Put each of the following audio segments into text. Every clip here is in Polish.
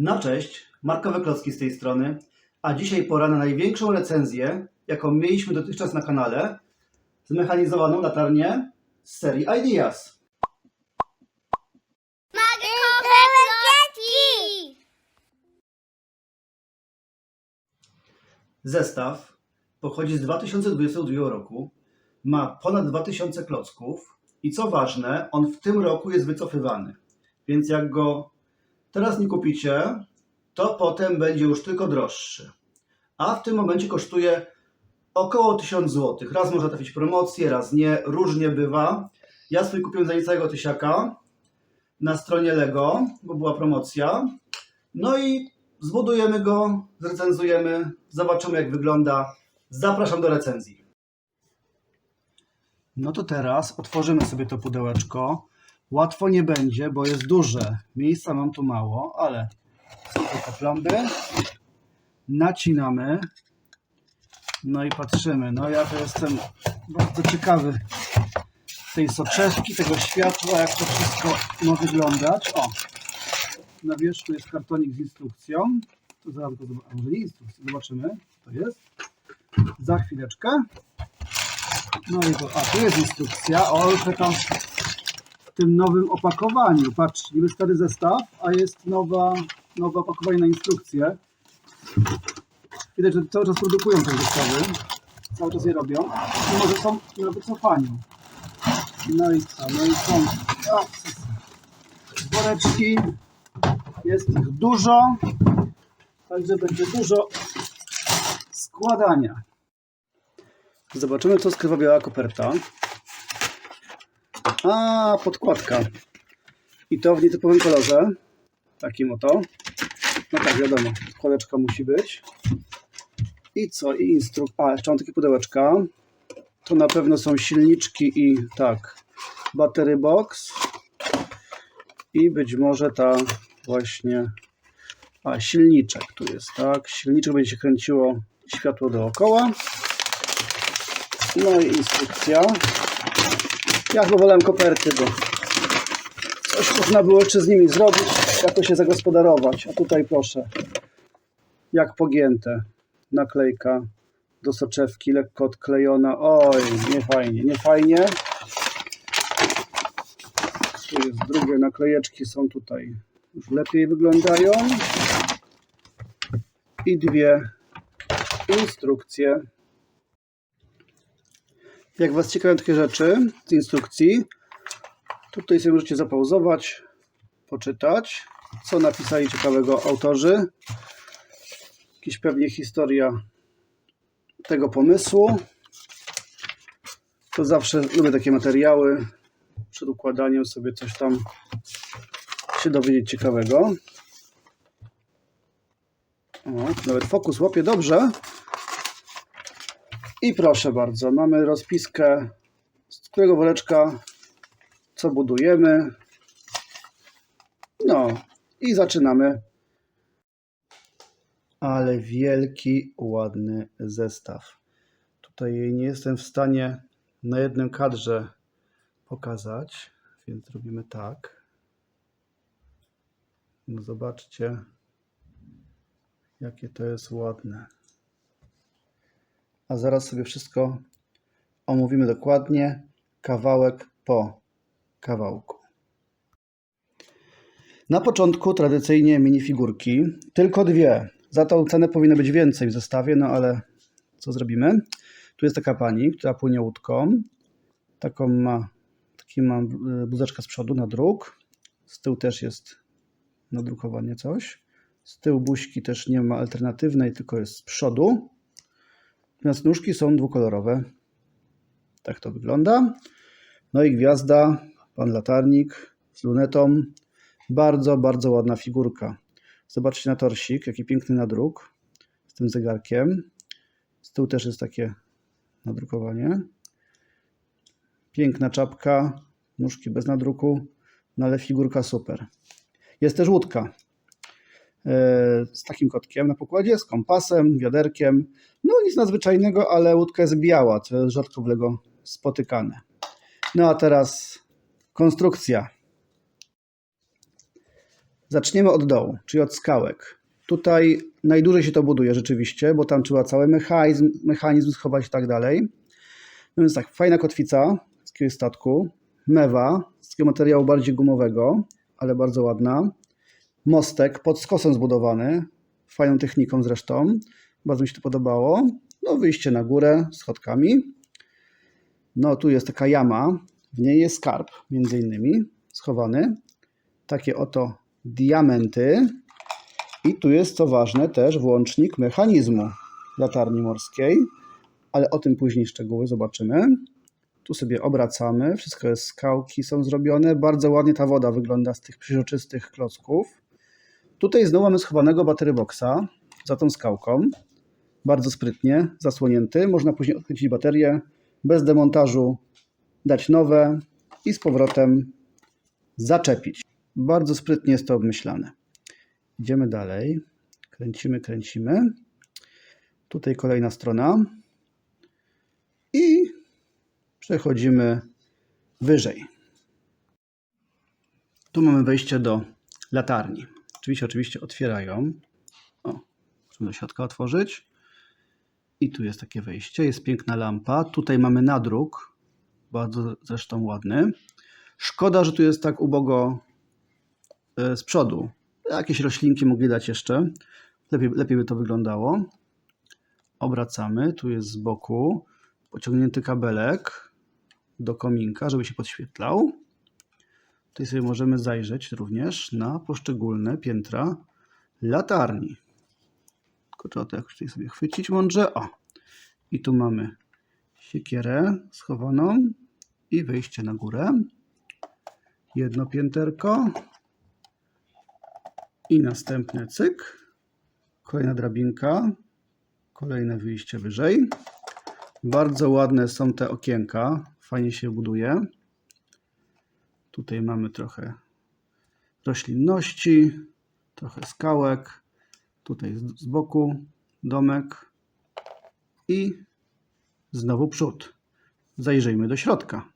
No cześć, Markowe Klocki z tej strony, a dzisiaj pora na największą recenzję, jaką mieliśmy dotychczas na kanale, zmechanizowaną latarnię z serii Ideas. Markowe klocki! Zestaw pochodzi z 2022 roku, ma ponad 2000 klocków i co ważne, on w tym roku jest wycofywany. Więc jak go teraz nie kupicie, to potem będzie już tylko droższy. A w tym momencie kosztuje około 1000 zł. Raz można trafić promocję, raz nie, różnie bywa. Ja swój kupiłem za niecałego tysiaka na stronie Lego, bo była promocja. No i zbudujemy go, zrecenzujemy, zobaczymy jak wygląda. Zapraszam do recenzji. No to teraz otworzymy sobie to pudełeczko. Łatwo nie będzie, bo jest duże. Miejsca mam tu mało, ale tylko plomby. Nacinamy. No i patrzymy. No ja to jestem bardzo ciekawy tej soczewki, tego światła, jak to wszystko ma wyglądać. O, na wierzchu jest kartonik z instrukcją. To zaraz go zobaczymy. Może zobaczymy. Co to jest. Za chwileczkę. No i to, a tu jest instrukcja. O, już tam tym nowym opakowaniu. Patrzcie, niby stary zestaw, a jest nowa, nowe opakowanie na instrukcję. Widać, że cały czas produkują te zestawy. Cały czas je robią. Mimo, że są na wycofaniu. No i co? No i są woreczki. Jest ich dużo. Także będzie dużo składania. Zobaczymy, co skrywa biała koperta. A, podkładka. I to w nietypowym kolorze. Takim oto. No tak, wiadomo, podkładeczka musi być. I co? I instruk... A, jeszcze mam takie pudełeczka. To na pewno są silniczki i tak, battery box. I być może ta właśnie... A, silniczek tu jest, tak? Silniczek będzie się kręciło światło dookoła. No i instrukcja. Ja chyba wolałem koperty, bo coś można było jeszcze z nimi zrobić, jakoś się zagospodarować. A tutaj proszę, jak pogięte. Naklejka do soczewki, lekko odklejona. Oj, nie fajnie, nie fajnie. Tu jest drugie, naklejeczki są tutaj już lepiej wyglądają. I dwie instrukcje. Jak Was ciekawią takie rzeczy z instrukcji, tutaj sobie możecie zapauzować, poczytać, co napisali ciekawego autorzy. Jakiś pewnie historia tego pomysłu. To zawsze lubię takie materiały. Przed układaniem sobie coś tam się dowiedzieć ciekawego. O, nawet fokus łapie dobrze. I proszę bardzo, mamy rozpiskę, z którego woreczka co budujemy. No i zaczynamy. Ale wielki, ładny zestaw. Tutaj nie jestem w stanie na jednym kadrze pokazać, więc robimy tak. No zobaczcie, jakie to jest ładne. A zaraz sobie wszystko omówimy dokładnie, kawałek po kawałku. Na początku tradycyjnie minifigurki, tylko dwie. Za tą cenę powinno być więcej w zestawie, no ale co zrobimy? Tu jest taka pani, która płynie łódką. Taką ma, taki ma e, bluzeczkę z przodu na druk. Z tyłu też jest nadrukowanie coś. Z tyłu buźki też nie ma alternatywnej, tylko jest z przodu. Natomiast nóżki są dwukolorowe. Tak to wygląda. No i gwiazda, pan latarnik z lunetą. Bardzo, bardzo ładna figurka. Zobaczcie na torsik, jaki piękny nadruk z tym zegarkiem. Z tyłu też jest takie nadrukowanie. Piękna czapka, nóżki bez nadruku, no ale figurka super. Jest też łódka z takim kotkiem na pokładzie, z kompasem, wiaderkiem. No nic nadzwyczajnego, ale łódka jest biała, co jest rzadko w Lego spotykane. No a teraz konstrukcja. Zaczniemy od dołu, czyli od skałek. Tutaj najdłużej się to buduje rzeczywiście, bo tam trzeba cały mechanizm, mechanizm schować i tak dalej. No więc tak, fajna kotwica z jakiegoś statku, mewa z takiego materiału bardziej gumowego, ale bardzo ładna. Mostek pod skosem zbudowany, fajną techniką zresztą. Bardzo mi się to podobało. No wyjście na górę schodkami. No tu jest taka jama, w niej jest skarb między innymi schowany. Takie oto diamenty. I tu jest co ważne też włącznik mechanizmu latarni morskiej, ale o tym później szczegóły zobaczymy. Tu sobie obracamy, wszystko jest skałki są zrobione. Bardzo ładnie ta woda wygląda z tych przeźroczystych klocków. Tutaj znowu mamy schowanego battery boxa za tą skałką. Bardzo sprytnie, zasłonięty. Można później odkręcić baterię, bez demontażu dać nowe i z powrotem zaczepić. Bardzo sprytnie jest to obmyślane. Idziemy dalej. Kręcimy, kręcimy. Tutaj kolejna strona. I przechodzimy wyżej. Tu mamy wejście do latarni. Oczywiście, oczywiście otwierają. O, możemy do środka otworzyć. I tu jest takie wejście. Jest piękna lampa. Tutaj mamy nadruk. Bardzo zresztą ładny. Szkoda, że tu jest tak ubogo e, z przodu. Jakieś roślinki mogli dać jeszcze. Lepiej, lepiej by to wyglądało. Obracamy. Tu jest z boku pociągnięty kabelek do kominka, żeby się podświetlał. Tutaj sobie możemy zajrzeć również na poszczególne piętra latarni. Tylko trzeba to jakoś tutaj sobie chwycić mądrze. O! I tu mamy siekierę schowaną i wejście na górę. Jedno pięterko. I następny cyk. Kolejna drabinka. Kolejne wyjście wyżej. Bardzo ładne są te okienka. Fajnie się buduje. Tutaj mamy trochę roślinności, trochę skałek. Tutaj z boku domek i znowu przód. Zajrzyjmy do środka.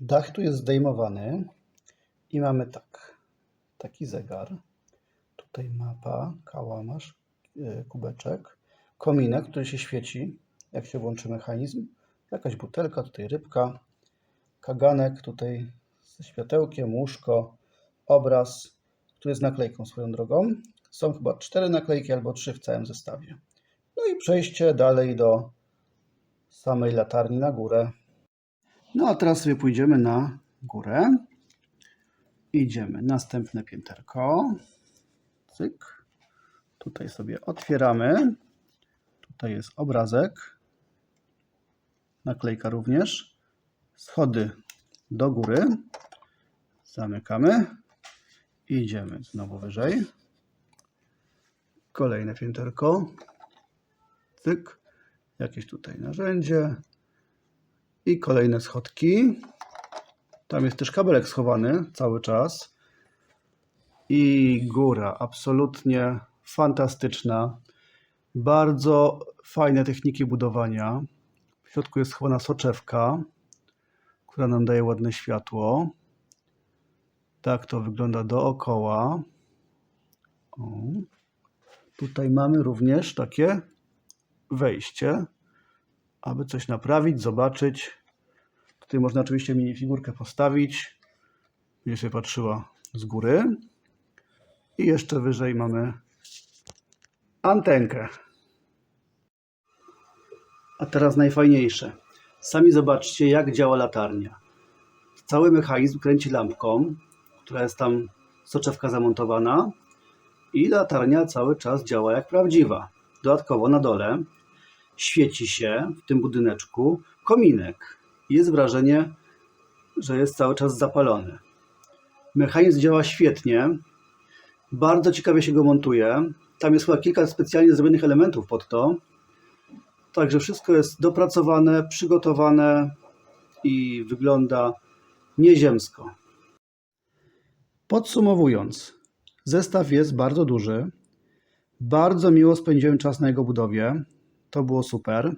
Dach tu jest zdejmowany i mamy tak, taki zegar. Tutaj mapa, kałamarz, yy, kubeczek, kominek, który się świeci, jak się włączy mechanizm. Jakaś butelka, tutaj rybka, kaganek, tutaj ze światełkiem, łóżko, obraz, który jest naklejką swoją drogą. Są chyba cztery naklejki albo trzy w całym zestawie. No i przejście dalej do samej latarni na górę. No a teraz sobie pójdziemy na górę. Idziemy. Następne pięterko. Cyk. Tutaj sobie otwieramy. Tutaj jest obrazek. Naklejka również. Schody do góry. Zamykamy. Idziemy znowu wyżej. Kolejne pięterko. Cyk. Jakieś tutaj narzędzie. I kolejne schodki. Tam jest też kabelek schowany cały czas. I góra. Absolutnie fantastyczna. Bardzo fajne techniki budowania. W środku jest schowana soczewka, która nam daje ładne światło. Tak to wygląda dookoła. O. Tutaj mamy również takie wejście, aby coś naprawić, zobaczyć. Tutaj można oczywiście minifigurkę postawić. Będzie sobie patrzyła z góry. I jeszcze wyżej mamy antenkę. A teraz najfajniejsze. Sami zobaczcie, jak działa latarnia. Cały mechanizm kręci lampką, która jest tam soczewka zamontowana i latarnia cały czas działa jak prawdziwa. Dodatkowo na dole świeci się w tym budyneczku kominek. Jest wrażenie, że jest cały czas zapalony. Mechanizm działa świetnie. Bardzo ciekawie się go montuje. Tam jest chyba kilka specjalnie zrobionych elementów pod to. Także wszystko jest dopracowane, przygotowane i wygląda nieziemsko. Podsumowując, zestaw jest bardzo duży. Bardzo miło spędziłem czas na jego budowie. To było super.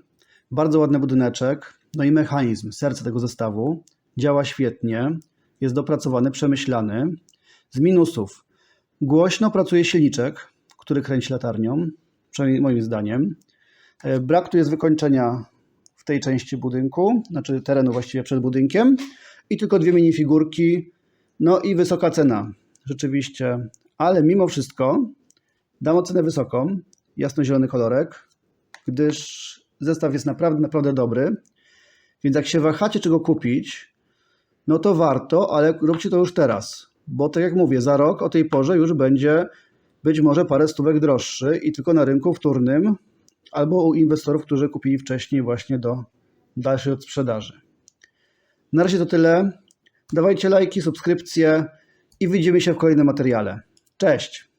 Bardzo ładny budyneczek. No i mechanizm, serce tego zestawu. Działa świetnie. Jest dopracowany, przemyślany. Z minusów. Głośno pracuje silniczek, który kręci latarnią, przynajmniej moim zdaniem. E, Brak tu jest wykończenia w tej części budynku, znaczy terenu właściwie przed budynkiem i tylko dwie minifigurki, no i wysoka cena, rzeczywiście, ale mimo wszystko dam ocenę wysoką, jasnozielony kolorek, gdyż zestaw jest naprawdę, naprawdę dobry, więc jak się wahacie czego kupić, no to warto, ale róbcie to już teraz, bo tak jak mówię, za rok o tej porze już będzie być może parę stówek droższy i tylko na rynku wtórnym albo u inwestorów, którzy kupili wcześniej właśnie do dalszej odsprzedaży. Na razie to tyle. Dawajcie lajki, subskrypcje i widzimy się w kolejnym materiale. Cześć!